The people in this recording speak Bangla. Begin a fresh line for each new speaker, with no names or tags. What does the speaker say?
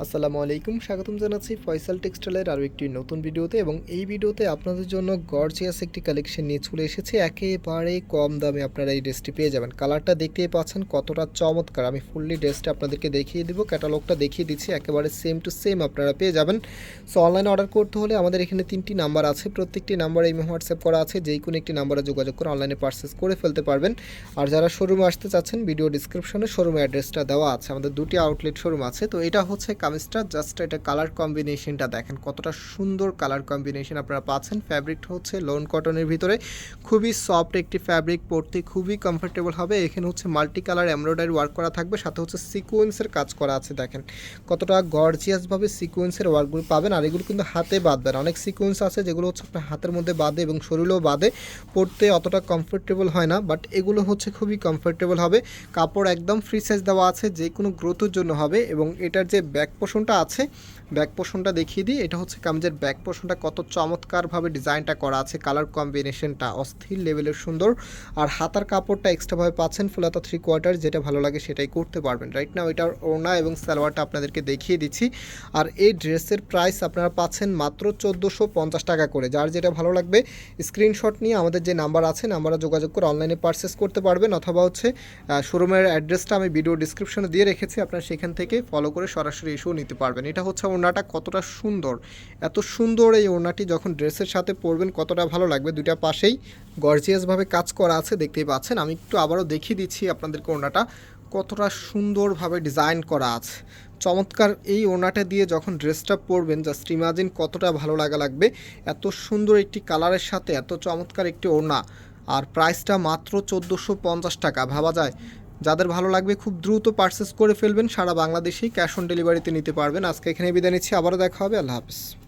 আসসালামু আলাইকুম, স্বাগতম জানাচ্ছি ফয়সাল টেক্সটাইলের আরও একটি নতুন ভিডিওতে এবং এই ভিডিওতে আপনাদের জন্য গর্জিয়াস একটি কালেকশন নিয়ে চলে এসেছে। একেবারে কম দামে আপনারা এই ড্রেসটি পেয়ে যাবেন। কালারটা দেখতেই পাচ্ছেন কতটা চমৎকার। আমি ফুললি ড্রেসটা আপনাদেরকে দেখিয়ে দিব, ক্যাটালগটা দেখিয়ে দিচ্ছি, একেবারে সেম টু সেম আপনারা পেয়ে যাবেন। সো অনলাইনে অর্ডার করতে হলে আমাদের এখানে তিনটি নাম্বার আছে, প্রত্যেকটি নাম্বারে এই হোয়াটসঅ্যাপ করা আছে, যেই কোনো একটি নাম্বারে যোগাযোগ করে অনলাইনে পারচেস করে ফেলতে পারবেন। আর যারা শোরুমে আসতে চাচ্ছেন ভিডিও ডিসক্রিপশনে শোরুমে অ্যাড্রেসটা দেওয়া আছে, আমাদের দুটি আউটলেট শোরুম আছে। তো এটা হচ্ছে কামিজটা জাস্ট এটা কালার কম্বিনেশনটা দেখেন, কতটা সুন্দর কালার কম্বিনেশন আপনারা পাচ্ছেন। ফ্যাব্রিকটা হচ্ছে লোন কটনের ভিতরে। খুবই সফট একটি ফ্যাব্রিক পরতে খুবই কমফোর্টেবল হবে। এখানে হচ্ছে মাল্টি কালার এমব্রয়ডারি ওয়ার্ক করা থাকবে, সাথে হচ্ছে সিকোয়েন্সের কাজ করা আছে দেখেন। কতটা গর্জিয়াসভাবে সিকোয়েন্সের ওয়ার্কগুলো পাবেন, আর এগুলো কিন্তু হাতে বাঁধবেন অনেক সিকোয়েন্স আছে যেগুলো হচ্ছে আপনার হাতের মধ্যে বাঁধে এবং শরীরেও বাঁধে। পরতে অতটা কমফোর্টেবল হয় না বাট এগুলো হচ্ছে খুবই কমফোর্টেবল হবে। কাপড় একদম ফ্রি সাইজ দেওয়া আছে যে কোনো গ্রোথের জন্য হবে এবং এটার যে ব্যাক পোষণটা আছে। ব্যাক পোষণটা দেখিয়ে দিই। এটা হচ্ছে কামিজের ব্যাক পোষণটা কত চমৎকারভাবে ডিজাইনটা করা আছে। কালার কম্বিনেশনটা অস্থির লেভেলের সুন্দর। আর হাতার কাপড়টা এক্সট্রাভাবে পাচ্ছেন ফুলাতা থ্রি কোয়ার্টার। যেটা ভালো লাগে সেটাই করতে পারবেন। রাইট না এটার ওড়না এবং সালোয়ারটা আপনাদেরকে দেখিয়ে দিচ্ছি। আর এই ড্রেসের প্রাইস আপনারা পাচ্ছেন মাত্র চোদ্দোশো পঞ্চাশ টাকা করে। যার যেটা ভালো লাগবে স্ক্রিনশট নিয়ে আমাদের যে নাম্বার আছে নাম্বারে যোগাযোগ করে অনলাইনে পারচেস করতে পারবেন। অথবা হচ্ছে শোরুমের অ্যাড্রেসটা আমি ভিডিও ডিসক্রিপশনে দিয়ে রেখেছি। আপনারা সেখান থেকে ফলো করে সরাসরি এসেও নিতে পারবেন। এটা হচ্ছে ওড়নাটা কতটা সুন্দর। এত সুন্দর এই ওড়নাটি যখন ড্রেসের সাথে পরবেন কতটা ভালো লাগবে। দুইটা পাশেই গর্জিয়াসভাবে কাজ করা আছে, দেখতেই পাচ্ছেন। আমি একটু আবারও দেখিয়ে দিচ্ছি আপনাদেরকে ওড়নাটা। কতটা সুন্দরভাবে ডিজাইন করা আছে। চমৎকার এই ওড়নাটা দিয়ে যখন ড্রেসটা পরবেন, জাস্ট ইমাজিন কতটা ভালো লাগা লাগবে। এত সুন্দর একটি কালারের সাথে, এত চমৎকার একটি ওড়না। আর প্রাইসটা মাত্র চোদ্দোশো টাকা। ভাবা যায় যাদের ভালো লাগবে খুব দ্রুত পার্সেস করে ফেলবেন, সারা বাংলাদেশেই ক্যাশ অন ডেলিভারিতে নিতে পারবেন। আজকে এখানে বিদায় নিচ্ছি, আবারও দেখা হবে, আল্লাহ হাফিজ।